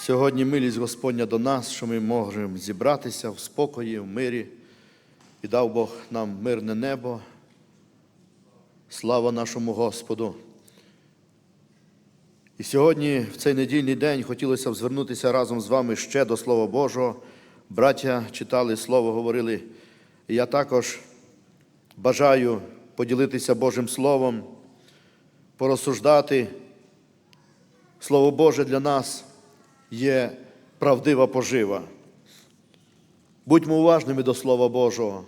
Сьогодні милість Господня до нас, що ми можемо зібратися в спокої, в мирі. І дав Бог нам мирне небо. Слава нашому Господу. І сьогодні, в цей недільний день, хотілося б звернутися разом з вами ще до Слова Божого. Браття читали Слово, говорили. Я також бажаю поділитися Божим Словом, порозсуждати. Слово Боже для нас є правдива пожива. Будьмо уважними до Слова Божого.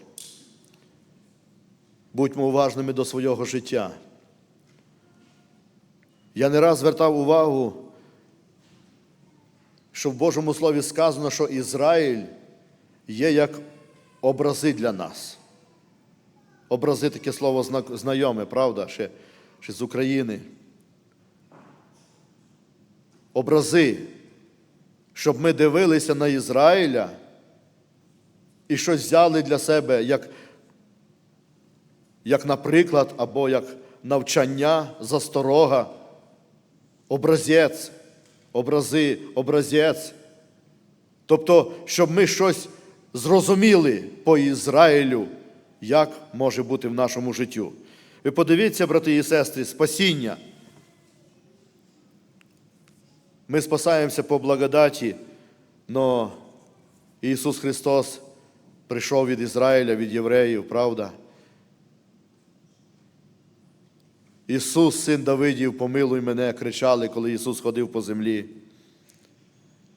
Будьмо уважними до свого життя. Я не раз звертав увагу, що в Божому Слові сказано, що Ізраїль є як образи для нас. Образи таке слово знайоме, правда, ще, ще з України. Образи, щоб ми дивилися на Ізраїля і щось взяли для себе як, як наприклад, або як навчання, засторога, образець, образи, образець. Тобто, щоб ми щось зрозуміли по Ізраїлю, як може бути в нашому життю. Ви подивіться, брати і сестри, спасіння. Ми спасаємося по благодаті, але Ісус Христос прийшов від Ізраїля, від євреїв, правда? Ісус, син Давидів, помилуй мене, кричали, коли Ісус ходив по землі.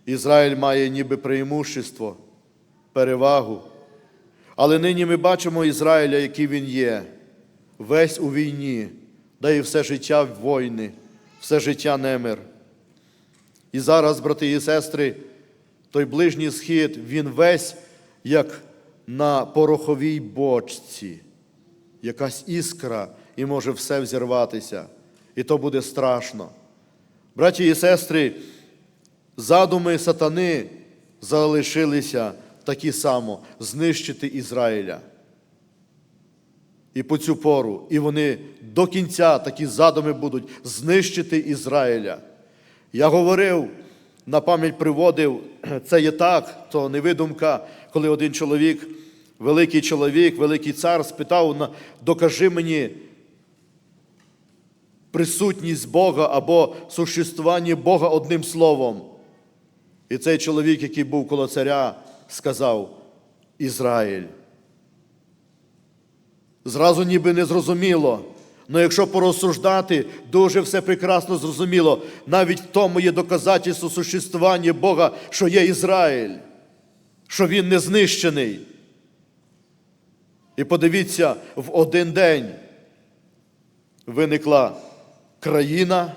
Ізраїль має ніби преимущество, перевагу. Але нині ми бачимо Ізраїля, який він є, весь у війні, да і все життя війни, все життя немир. І зараз, брати і сестри, той ближній схід, він весь як на пороховій бочці, якась іскра, і може все взірватися. І то буде страшно. Браті і сестри, задуми сатани залишилися такі само знищити Ізраїля. І по цю пору, і вони до кінця такі задуми будуть знищити Ізраїля. Я говорив, на пам'ять приводив, це є так, то не видумка, коли один чоловік, великий чоловік, великий цар спитав, докажи мені присутність Бога або существування Бога одним словом. І цей чоловік, який був коло царя, сказав Ізраїль. Зразу ніби не зрозуміло. Але якщо порозсуждати, дуже все прекрасно зрозуміло. Навіть в тому є доказательство существування Бога, що є Ізраїль, що він не знищений. І подивіться, в один день виникла країна,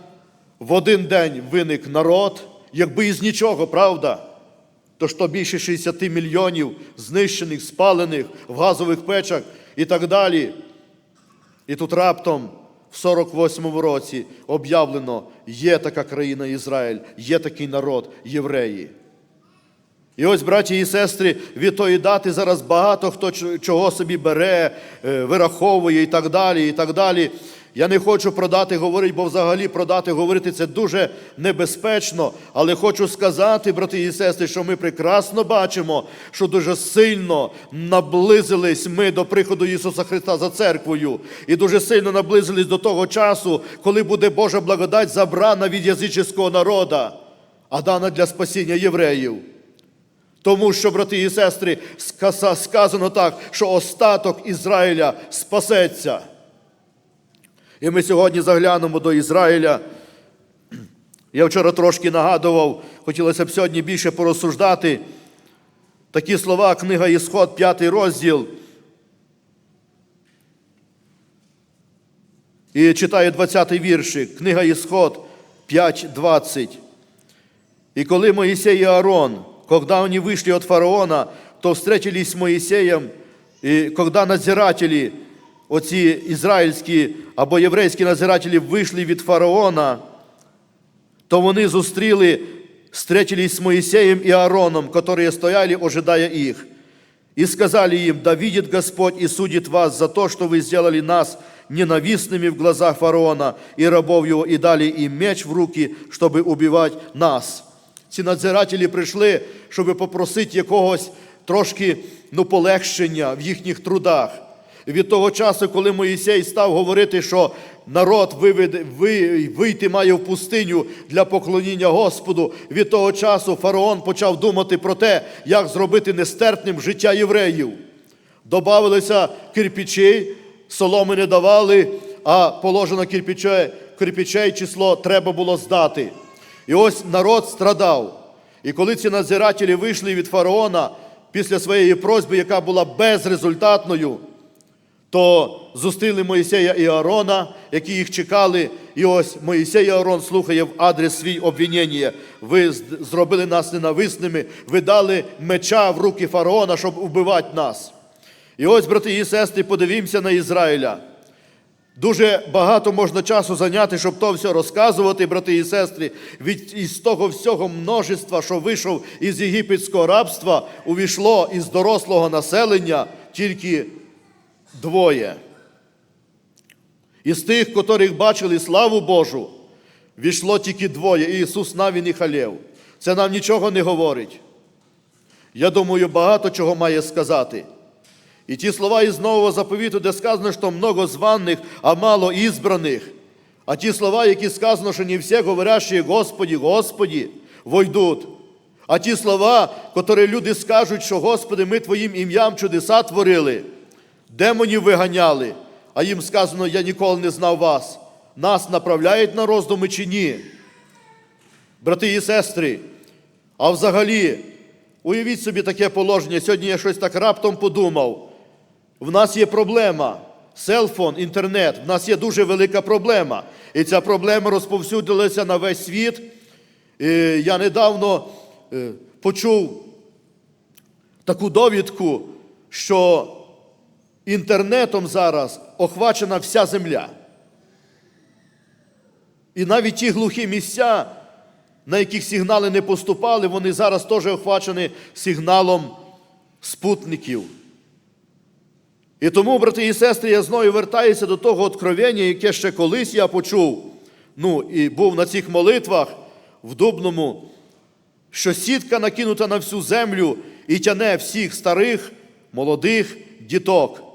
в один день виник народ, якби із нічого, правда? То що більше 60 мільйонів знищених, спалених в газових печах і так далі. І тут раптом в 48-му році об'явлено, є така країна Ізраїль, є такий народ, євреї. І ось, браті і сестри, від тої дати зараз багато хто чого собі бере, е, вираховує і так далі. і так далі. Я не хочу продати, говорити, бо взагалі продати, говорити це дуже небезпечно. Але хочу сказати, брати і сестри, що ми прекрасно бачимо, що дуже сильно наблизились ми до приходу Ісуса Христа за церквою. І дуже сильно наблизились до того часу, коли буде Божа благодать забрана від язичського народа, а дана для спасіння євреїв. Тому що, брати і сестри, сказано так, що остаток Ізраїля спасеться. І ми сьогодні заглянемо до Ізраїля. Я вчора трошки нагадував, хотілося б сьогодні більше порозсуждати. Такі слова, книга Ісход, п'ятий розділ. І читаю 20-й віршик, книга Ісход 5.20. И коли Моисей и Аарон, когда они вышли от фараона, то встретились с Моисеем, и когда надзиратели, оці ізраїльські або єврейські надзиратели вийшли від фараона, то вони зустріли, встретились с Моисеем и Аароном, которые стояли, ожидая их. И сказали им, да видит Господь и судит вас за то, что вы сделали нас ненавистными в глазах фараона и рабов его, и дали им меч в руки, чтобы убивать нас. Ці надзирателі прийшли, щоб попросити якогось трошки ну, полегшення в їхніх трудах. І від того часу, коли Моїсей став говорити, що народ вийти має в пустиню для поклоніння Господу, від того часу фараон почав думати про те, як зробити нестерпним життя євреїв. Добавилися кирпичі, соломи не давали, а положено кирпичей, кирпичей число треба було здати. І ось народ страдав. І коли ці надзирателі вийшли від фараона після своєї просьби, яка була безрезультатною, то зустріли Моїсея і Аарона, які їх чекали. І ось Моїсей і Аарон слухає в адрес свій обвинення. Ви зробили нас ненависними, ви дали меча в руки фараона, щоб вбивати нас. І ось, брати і сестри, подивімося на Ізраїля. Дуже багато можна часу зайняти, щоб то все розказувати, брати і сестри. Від із того всього множества, що вийшов із єгипетського рабства, увійшло із дорослого населення тільки двоє. Із тих, котрих бачили славу Божу, війшло тільки двоє Ісус Навін і Халєв. Це нам нічого не говорить. Я думаю, багато чого має сказати. І ті слова із нового заповіту, де сказано, що много званих, а мало ізбраних. А ті слова, які сказано, що не всі говорящі Господі, Господі, войдуть. А ті слова, котрі люди скажуть, що Господи, ми Твоїм ім'ям чудеса творили, демонів виганяли, а їм сказано, я ніколи не знав вас. Нас направляють на роздуми чи ні? Брати і сестри, а взагалі, уявіть собі таке положення. Сьогодні я щось так раптом подумав. В нас є проблема. Селфон, інтернет, в нас є дуже велика проблема. І ця проблема розповсюдилася на весь світ. І я недавно е, почув таку довідку, що інтернетом зараз охвачена вся земля. І навіть ті глухі місця, на яких сигнали не поступали, вони зараз теж охвачені сигналом спутників. І тому, брати і сестри, я знову вертаюся до того откровення, яке ще колись я почув, ну і був на цих молитвах в Дубному, що сітка накинута на всю землю і тяне всіх старих, молодих діток.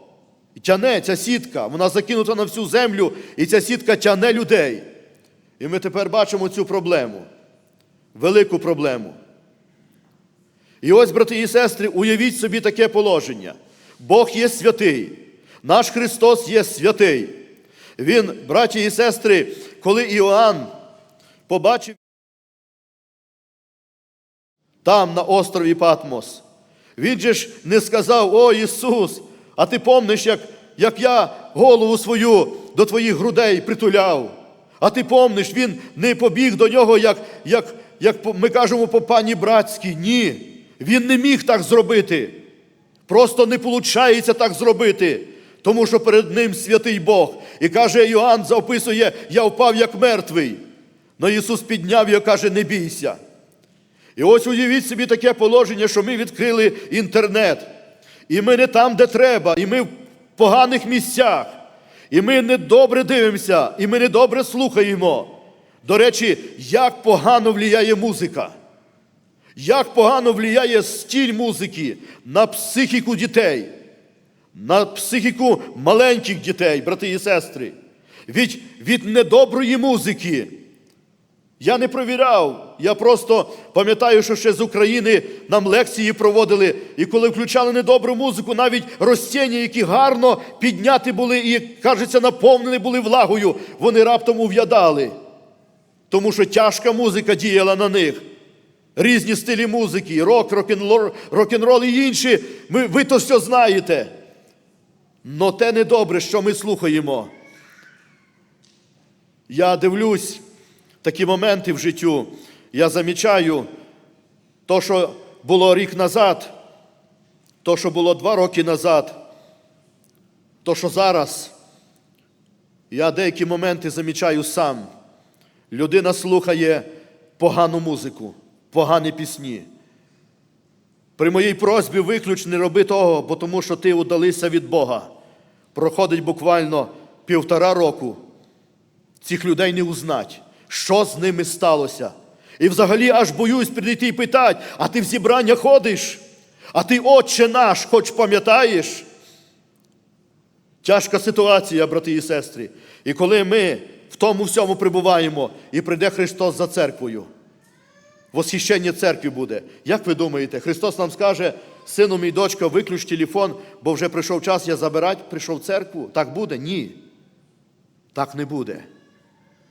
Тяне ця сітка, вона закинута на всю землю, і ця сітка тяне людей. І ми тепер бачимо цю проблему, велику проблему. І ось, брати і сестри, уявіть собі таке положення. Бог є святий, наш Христос є святий. Він, браті і сестри, коли Іоанн побачив там, на острові Патмос, він же ж не сказав: О Ісус, а ти помниш, як, як я голову свою до твоїх грудей притуляв. А ти помниш, він не побіг до нього, як, як, як ми кажемо по пані братській. Ні, він не міг так зробити. Просто не виходить так зробити, тому що перед ним святий Бог. І каже, Іоанн записує, я впав як мертвий. Но Ісус підняв його, каже, не бійся. І ось уявіть собі таке положення, що ми відкрили інтернет. І ми не там, де треба, і ми в поганих місцях. І ми не добре дивимося, і ми не добре слухаємо. До речі, як погано влияє музика. Як погано влияє стіль музики на психіку дітей, на психіку маленьких дітей, брати і сестри. Від, від недоброї музики. Я не провіряв. Я просто пам'ятаю, що ще з України нам лекції проводили, і коли включали недобру музику, навіть розтіння, які гарно підняті були і, кажеться, наповнені були влагою, вони раптом ув'ядали. Тому що тяжка музика діяла на них. Різні стилі музики, рок, рок-н-рол і інші. Ми, ви то все знаєте. Но те недобре, що ми слухаємо. Я дивлюсь такі моменти в життю. Я замічаю то, що було рік назад, то, що було два роки назад, то, що зараз. Я деякі моменти замічаю сам. Людина слухає погану музику, погані пісні. При моїй просьбі виключ не роби того, бо тому що ти удалися від Бога. Проходить буквально півтора року. Цих людей не узнать, що з ними сталося. І взагалі аж боюсь прийти і питати, а ти в зібрання ходиш? А ти, отче наш, хоч пам'ятаєш? Тяжка ситуація, брати і сестри. І коли ми в тому всьому прибуваємо, і прийде Христос за церквою, восхищення церкві буде. Як ви думаєте, Христос нам скаже, сину мій дочка, виключ телефон, бо вже прийшов час я забирати, прийшов в церкву? Так буде? Ні. Так не буде.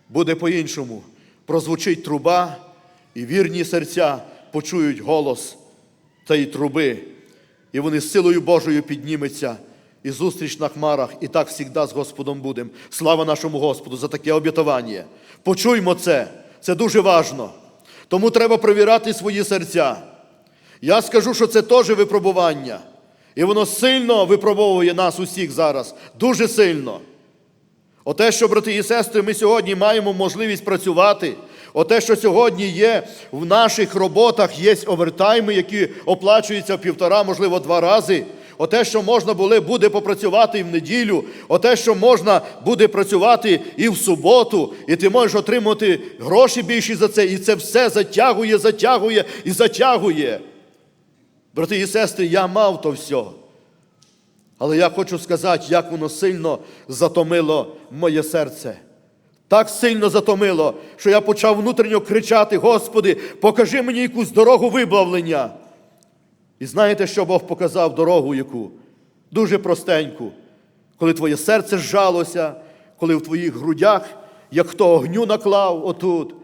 Буде по-іншому. Прозвучить труба, і вірні серця почують голос тієї труби, і вони з силою Божою підніметься. І зустріч на хмарах, і так завжди з Господом будемо. Слава нашому Господу за таке обітування. Почуймо це, це дуже важно. Тому треба провірати свої серця. Я скажу, що це теж випробування. І воно сильно випробовує нас усіх зараз, дуже сильно. Оте, що, брати і сестри, ми сьогодні маємо можливість працювати, оте, що сьогодні є в наших роботах, є овертайми, які оплачуються в півтора, можливо, два рази. Оте, що можна було, буде попрацювати і в неділю, оте, що можна буде працювати і в суботу, і ти можеш отримати гроші більші за це, і це все затягує, затягує і затягує. Брати і сестри, я мав то все. Але я хочу сказати, як воно сильно затомило моє серце. Так сильно затомило, що я почав внутрішньо кричати: Господи, покажи мені якусь дорогу виблавлення. І знаєте, що Бог показав дорогу яку? Дуже простеньку. Коли твоє серце зжалося, коли в твоїх грудях, як хто огню наклав отут,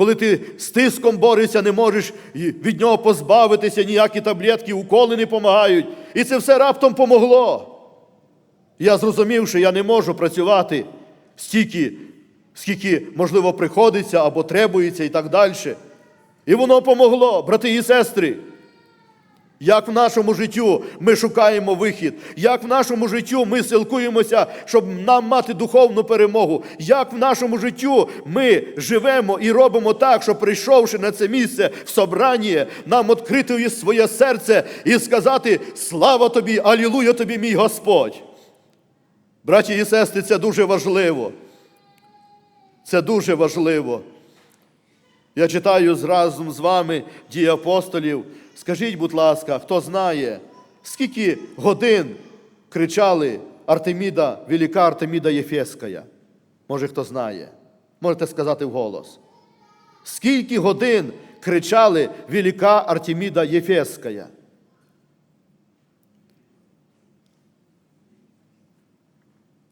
коли ти з тиском борешся, не можеш від нього позбавитися, ніякі таблетки, уколи не допомагають. І це все раптом помогло. Я зрозумів, що я не можу працювати стільки, скільки, можливо, приходиться або требується і так далі. І воно помогло, брати і сестри. Як в нашому життю ми шукаємо вихід, як в нашому життю ми силкуємося, щоб нам мати духовну перемогу, як в нашому життю ми живемо і робимо так, щоб прийшовши на це місце в собранні, нам відкрити своє серце і сказати Слава тобі, Алілуя тобі, мій Господь. Браті і сестри, це дуже важливо. Це дуже важливо. Я читаю разом з вами дії апостолів. Скажіть, будь ласка, хто знає, скільки годин кричали Артеміда, велика Артеміда Єфеська? Може, хто знає? Можете сказати вголос. Скільки годин кричали велика Артеміда Єфеська?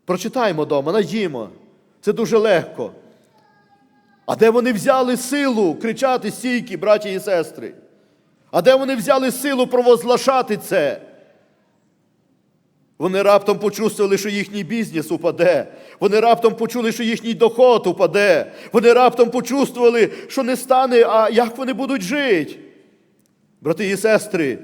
Прочитаємо вдома, найдімо. Це дуже легко. А де вони взяли силу кричати стійки, браті і сестри? А де вони взяли силу провозглашати це? Вони раптом почувствували, що їхній бізнес упаде. Вони раптом почули, що їхній доход упаде. Вони раптом почувствували, що не стане, а як вони будуть жити. Брати і сестри,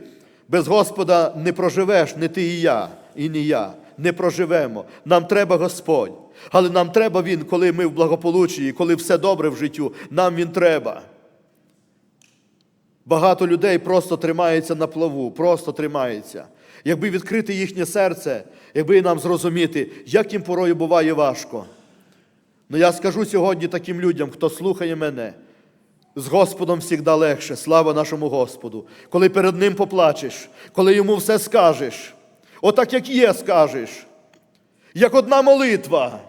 без Господа не проживеш, не ти і я, і не я. Не проживемо. Нам треба Господь. Але нам треба Він, коли ми в благополуччі, коли все добре в життю, нам Він треба. Багато людей просто тримаються на плаву, просто тримаються. Якби відкрити їхнє серце, якби нам зрозуміти, як їм порою буває важко. Ну я скажу сьогодні таким людям, хто слухає мене, з Господом завжди легше, слава нашому Господу. Коли перед Ним поплачеш, коли йому все скажеш, отак як є, скажеш, як одна молитва.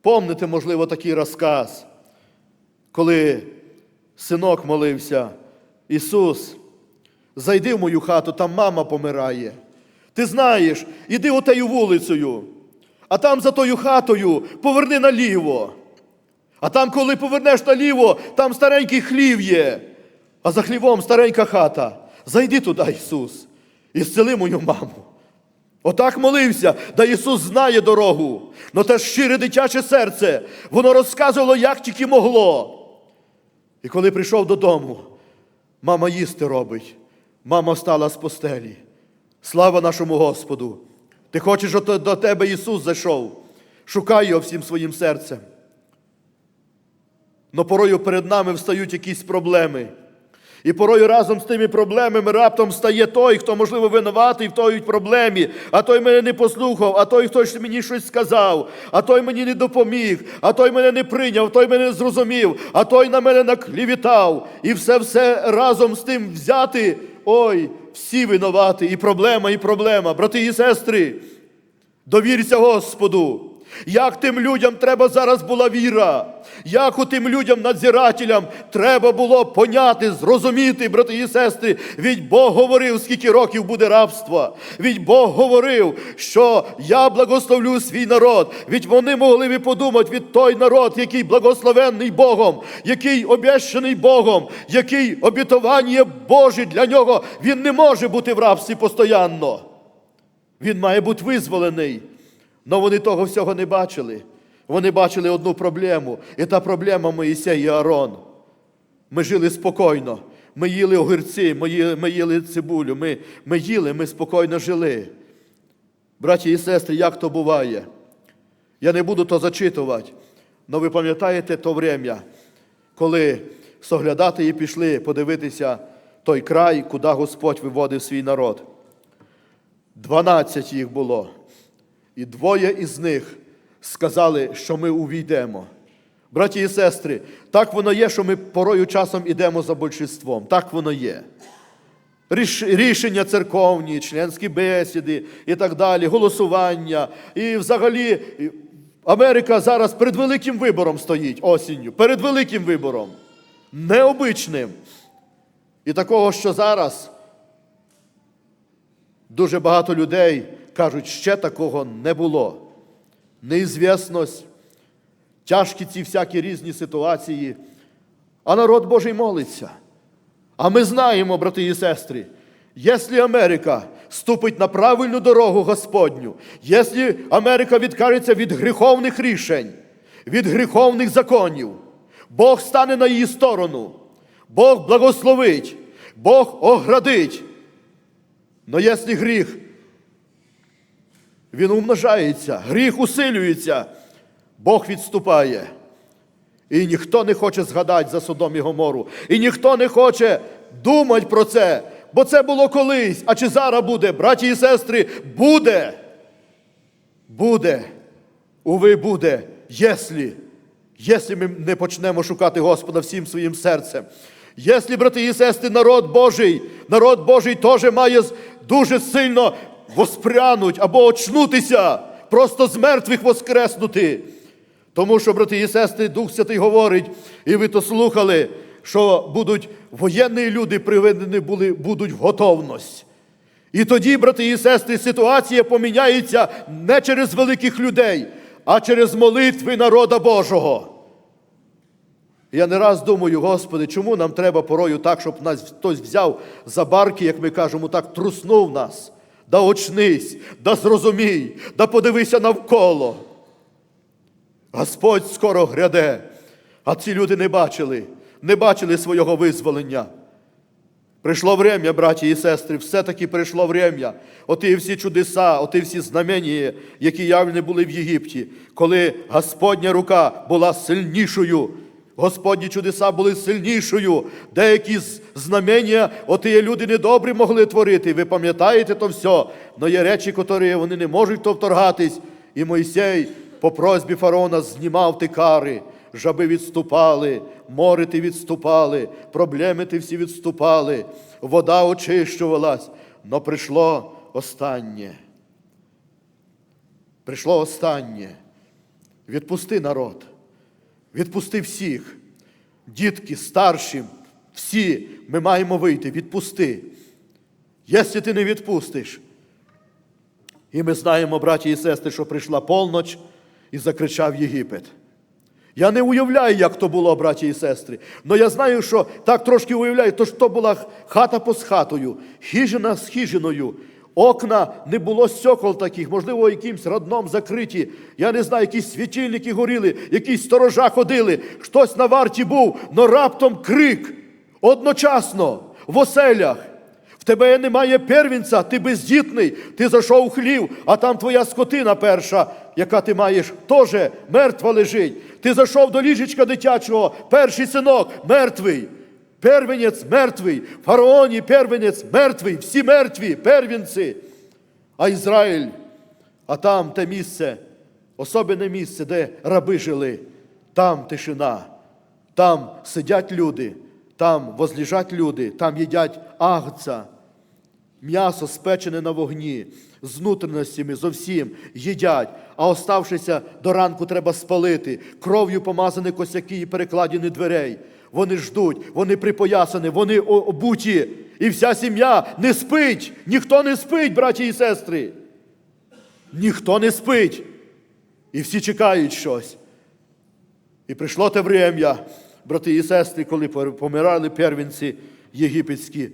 Помните, можливо, такий розказ, коли синок молився, Ісус, зайди в мою хату, там мама помирає. Ти знаєш, іди отею вулицею, а там за тою хатою поверни наліво. А там, коли повернеш наліво, там старенький хлів є, а за хлівом старенька хата. Зайди туди, Ісус, і зцели мою маму. Отак молився, да Ісус знає дорогу. Но те щире дитяче серце, воно розказувало, як тільки могло. І коли прийшов додому, мама їсти робить, мама встала з постелі. Слава нашому Господу! Ти хочеш, щоб до тебе Ісус зайшов. Шукай його всім своїм серцем. Но порою перед нами встають якісь проблеми. І порою разом з тими проблемами раптом стає той, хто, можливо, винуватий в той проблемі, а той мене не послухав, а той, хтось мені щось сказав, а той мені не допоміг, а той мене не прийняв, той мене не зрозумів, а той на мене наклівітав. І все все разом з тим взяти. Ой, всі винуваті, і проблема, і проблема. Брати і сестри, довірся Господу. Як тим людям треба зараз була віра, як тим людям, надзирателям, треба було поняти, зрозуміти, брати і сестри, від Бог говорив, скільки років буде рабства. Від Бог говорив, що я благословлю свій народ. Від вони могли би подумати від той народ, який благословенний Богом, який обещаний Богом, який обітування Боже для нього, він не може бути в рабстві постоянно. Він має бути визволений. Але вони того всього не бачили. Вони бачили одну проблему. І та проблема Моїсей і Аарон. Ми жили спокійно. Ми їли огірці, ми ми їли цибулю, ми, ми їли, ми спокійно жили. Браті і сестри, як то буває? Я не буду то зачитувати. Але ви пам'ятаєте то время, коли соглядати і пішли подивитися той край, куди Господь виводив свій народ. Дванадцять їх було. І двоє із них сказали, що ми увійдемо. Браті і сестри, так воно є, що ми порою часом ідемо за большинством. Так воно є. Ріш- Рішення церковні, членські бесіди і так далі, голосування. І взагалі Америка зараз перед великим вибором стоїть осінню, перед великим вибором. Необичним. І такого, що зараз Дуже багато людей кажуть, ще такого не було. Неізвісність, тяжкі ці всякі різні ситуації. А народ Божий молиться. А ми знаємо, брати і сестри, якщо Америка ступить на правильну дорогу Господню, якщо Америка відкажеться від гріховних рішень, від гріховних законів, Бог стане на її сторону, Бог благословить, Бог оградить. Но якщо гріх, він умножається, гріх усилюється, Бог відступає. І ніхто не хоче згадати за Содом і Гомору. І ніхто не хоче думати про це, бо це було колись. А чи зараз буде, браті і сестри, буде. Буде. Уви буде, якщо, якщо ми не почнемо шукати Господа всім своїм серцем. Якщо, брати і сестри, народ Божий, народ Божий теж має дуже сильно воспрянуть або очнутися, просто з мертвих воскреснути. Тому що, брати і сестри, Дух Святий говорить, і ви то слухали, що будуть воєнні люди приведені були, будуть в готовність. І тоді, брати і сестри, ситуація поміняється не через великих людей, а через молитви народа Божого. Я не раз думаю, Господи, чому нам треба порою так, щоб нас хтось взяв за барки, як ми кажемо, так труснув нас. Да очнись, да зрозумій, да подивися навколо. Господь скоро гряде, а ці люди не бачили, не бачили свого визволення. Прийшло время, браті і сестри, все-таки прийшло время. Оті всі чудеса, оті всі знамення, які явні були в Єгипті, коли Господня рука була сильнішою. Господні чудеса були сильнішою. Деякі знамення, оті люди недобрі могли творити. Ви пам'ятаєте то все? Но є речі, які вони не можуть то вторгатись. І Мойсей по просьбі фараона знімав ті кари. Жаби відступали, мори ті відступали, проблеми ті всі відступали, вода очищувалась, но прийшло останнє. Прийшло останнє. Відпусти народ, відпусти всіх, дітки, старші, всі ми маємо вийти, відпусти. Якщо ти не відпустиш, і ми знаємо, браті і сестри, що прийшла полноч і закричав Єгипет. Я не уявляю, як то було, браті і сестри. Але я знаю, що так трошки уявляю, то ж то була хата по хатою, хижина з хижиною. Окна не було стекол таких, можливо, якимсь родном закриті. Я не знаю, якісь світильники горіли, якісь сторожа ходили, хтось на варті був, но раптом крик одночасно в оселях. В тебе немає первінця, ти бездітний, ти зайшов у хлів, а там твоя скотина перша, яка ти маєш, теж мертва лежить. Ти зайшов до ліжечка дитячого, перший синок мертвий. Первенець мертвий, фараоні первенець мертвий, всі мертві, первенці. А Ізраїль, а там те місце, особливе місце, де раби жили, там тишина, там сидять люди, там возліжать люди, там їдять агца, м'ясо спечене на вогні, з внутрішностями, зо всім їдять, а оставшися до ранку треба спалити, кров'ю помазані косяки і перекладені дверей. Вони ждуть, вони припоясані, вони обуті, і вся сім'я не спить, ніхто не спить, браті і сестри. Ніхто не спить. І всі чекають щось. І прийшло те врем'я, брати і сестри, коли помирали первенці єгипетські.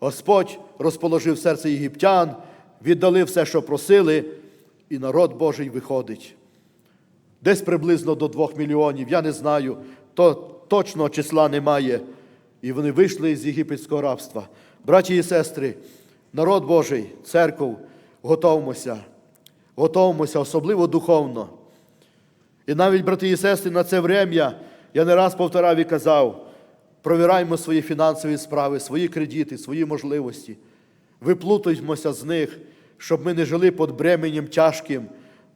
Господь розположив серце єгиптян, віддали все, що просили, і народ Божий виходить. Десь приблизно до двох мільйонів, я не знаю, то точного числа немає. І вони вийшли з єгипетського рабства. Браті і сестри, народ Божий, церков, готовмося, готовмося, особливо духовно. І навіть, брати і сестри, на це врем'я я не раз повторав і казав, провіраймо свої фінансові справи, свої кредити, свої можливості. Виплутуймося з них, щоб ми не жили під бременем тяжким,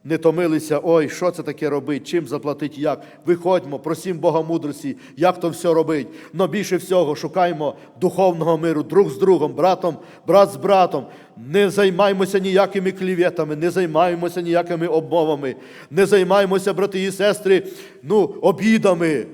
не томилися, ой, що це таке робить, чим заплатить, як. Виходьмо, просім Бога мудрості, як то все робить. Но більше всього шукаймо духовного миру друг з другом, братом, брат з братом. Не займаймося ніякими кліветами, не займаємося ніякими обмовами, не займаємося, брати і сестри, ну, обідами.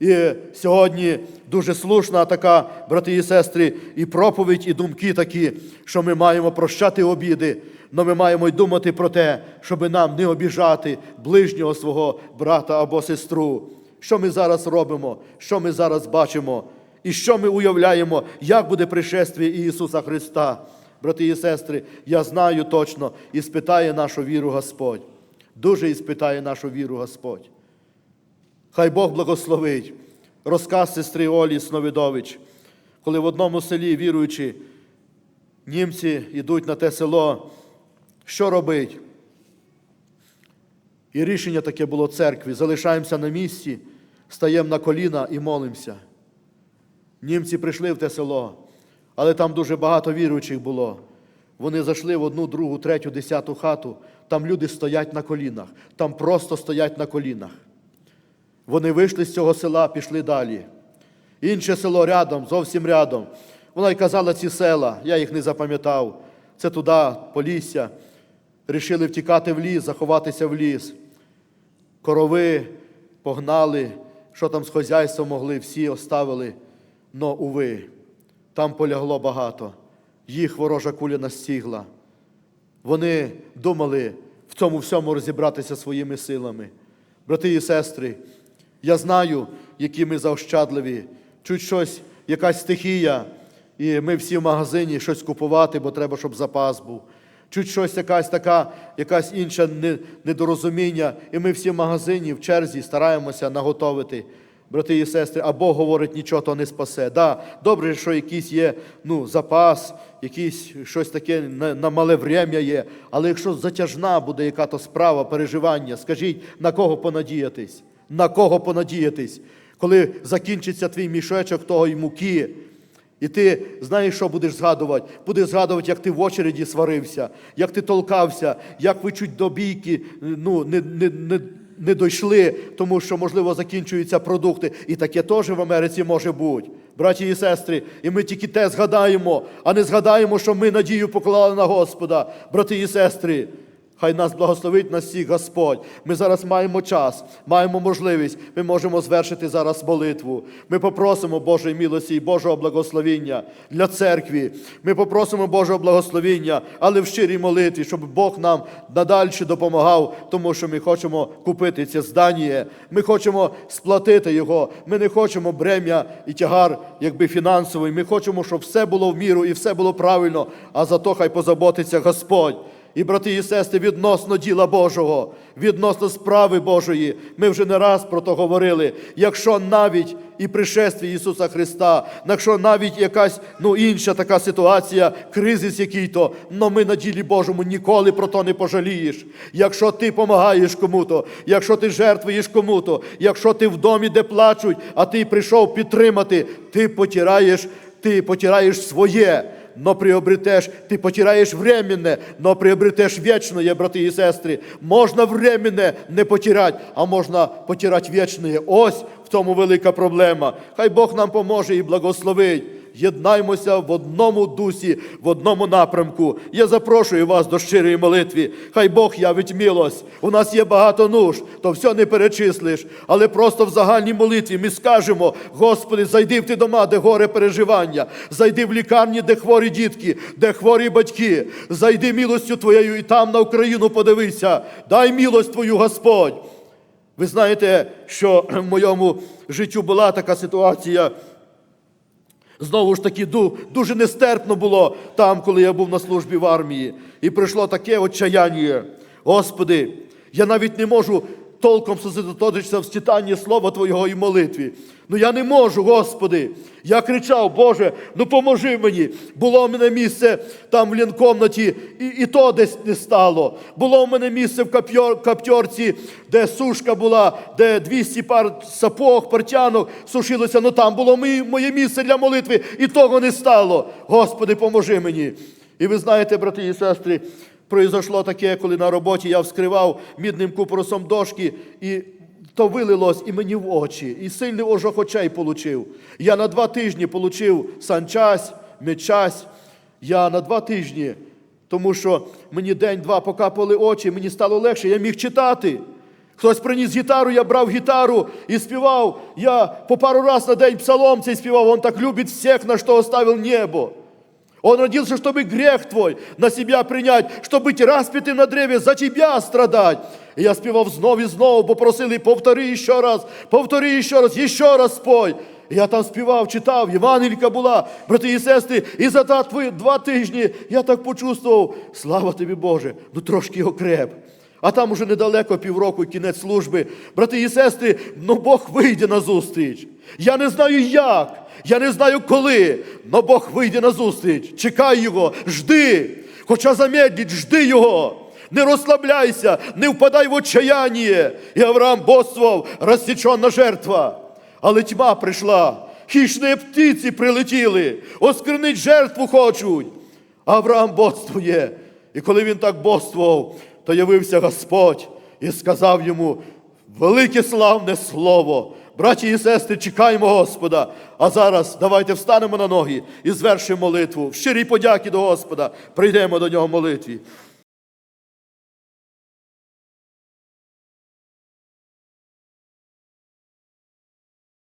І сьогодні дуже слушна така, брати і сестри, і проповідь, і думки такі, що ми маємо прощати обіди, але ми маємо й думати про те, щоб нам не обіжати ближнього свого брата або сестру. Що ми зараз робимо, що ми зараз бачимо, і що ми уявляємо, як буде пришествие Ісуса Христа. Брати і сестри, я знаю точно, і спитає нашу віру Господь. Дуже іспитає нашу віру Господь. Хай Бог благословить. Розказ сестри Олі Сновидович, коли в одному селі віруючи, німці йдуть на те село, що робить? І рішення таке було церкві. Залишаємося на місці, стаємо на коліна і молимося. Німці прийшли в те село, але там дуже багато віруючих було. Вони зайшли в одну, другу, третю, десяту хату. Там люди стоять на колінах, там просто стоять на колінах. Вони вийшли з цього села, пішли далі. Інше село рядом, зовсім рядом. Вона й казала ці села, я їх не запам'ятав. Це туди, Полісся. Рішили втікати в ліс, заховатися в ліс. Корови погнали, що там з хазяйством могли, всі оставили. Но, уви, там полягло багато. Їх ворожа куля настігла. Вони думали в цьому всьому розібратися своїми силами. Брати і сестри, я знаю, які ми заощадливі. Чуть щось, якась стихія, і ми всі в магазині щось купувати, бо треба, щоб запас був. Чуть щось якась така, якась інша недорозуміння, і ми всі в магазині в черзі стараємося наготовити. Брати і сестри, а Бог говорить, нічого то не спасе. Да, добре, що якийсь є ну, запас, якийсь щось таке на, на мале врем'я є. Але якщо затяжна буде яка то справа, переживання, скажіть, на кого понадіятись? На кого понадіятись? Коли закінчиться твій мішечок того й муки, і ти знаєш, що будеш згадувати? Будеш згадувати, як ти в очереді сварився, як ти толкався, як ви чуть до бійки ну, не, не, не, не дійшли, тому що, можливо, закінчуються продукти. І таке теж в Америці може бути. Браті і сестри, і ми тільки те згадаємо, а не згадаємо, що ми надію поклали на Господа, брати і сестри. Хай нас благословить на всіх Господь. Ми зараз маємо час, маємо можливість. Ми можемо звершити зараз молитву. Ми попросимо Божої милості і Божого благословіння для церкви. Ми попросимо Божого благословіння, але в щирій молитві, щоб Бог нам надальше допомагав, тому що ми хочемо купити це здання. Ми хочемо сплатити його. Ми не хочемо брем'я і тягар, якби фінансовий. Ми хочемо, щоб все було в міру і все було правильно. А за то хай позаботиться Господь. І, брати і сестри, відносно діла Божого, відносно справи Божої, ми вже не раз про то говорили. Якщо навіть і пришестві Ісуса Христа, якщо навіть якась ну, інша така ситуація, кризис який-то, но ми на ділі Божому ніколи про то не пожалієш. Якщо ти допомагаєш кому-то, якщо ти жертвуєш кому-то, якщо ти в домі, де плачуть, а ти прийшов підтримати, ти потираєш, ти потираєш своє но приобретеш, ти потираєш временное, но приобретешь вічне, брати и сестри. Можна временне не потирати, а можна потирати вічне. Ось в тому велика проблема. Хай Бог нам поможе і благословить. Єднаймося в одному дусі, в одному напрямку. Я запрошую вас до щирої молитви. Хай Бог явить милость. У нас є багато нужд, то все не перечислиш. Але просто в загальній молитві ми скажемо: Господи, зайди в ті дома, де горе переживання, зайди в лікарні, де хворі дітки, де хворі батьки. Зайди милостю Твоєю і там на Україну подивися. Дай милость Твою, Господь. Ви знаєте, що в моєму життю була така ситуація. Знову ж таки, ду- дуже нестерпно було там, коли я був на службі в армії. І прийшло таке отчаяння. Господи, я навіть не можу толком сосредоточитися в читанні Слова Твого і молитві. Ну я не можу, Господи. Я кричав, Боже, ну поможи мені. Було в мене місце там в лінкомнаті, і, і то десь не стало. Було в мене місце в каптьорці, де сушка була, де 200 пар сапог, партянок сушилося. Ну там було моє, місце для молитви, і того не стало. Господи, поможи мені. І ви знаєте, брати і сестри, произошло таке, коли на роботі я вскривав мідним купоросом дошки, і то вилилось і мені в очі, і сильний ожог очей получив. Я на два тижні получив санчасть, медчасть. Я на два тижні, тому що мені день-два покапали очі, мені стало легше, я міг читати. Хтось приніс гітару, я брав гітару і співав. Я по пару раз на день псалом цей співав. Он так любить всех, на что оставил небо. Он родился, чтобы грех твой на себя принять, чтобы быть распятым на древе, за тебя страдать. І я співав знов і знов, попросили, повтори ще раз, повтори ще раз, ще раз спой. І я там співав, читав, Євангелька була, брати і сестри, і за та твої два тижні я так почувствував, слава тобі Боже, ну трошки окреп. А там уже недалеко півроку кінець служби. Брати і сестри, ну Бог вийде на зустріч. Я не знаю як, я не знаю коли, но Бог вийде на зустріч. Чекай його, жди. Хоча замедліть, жди його. Не розслабляйся, не впадай в отчаяние. І Авраам боствував, розсічена жертва. Але тьма прийшла, хищні птиці прилетіли, осквернить жертву хочуть. Авраам бодствує. І коли він так бодствував, то явився Господь і сказав йому велике славне слово. Браті і сестри, чекаємо Господа. А зараз давайте встанемо на ноги і звершимо молитву. В щирій подяки до Господа. Прийдемо до нього в молитві.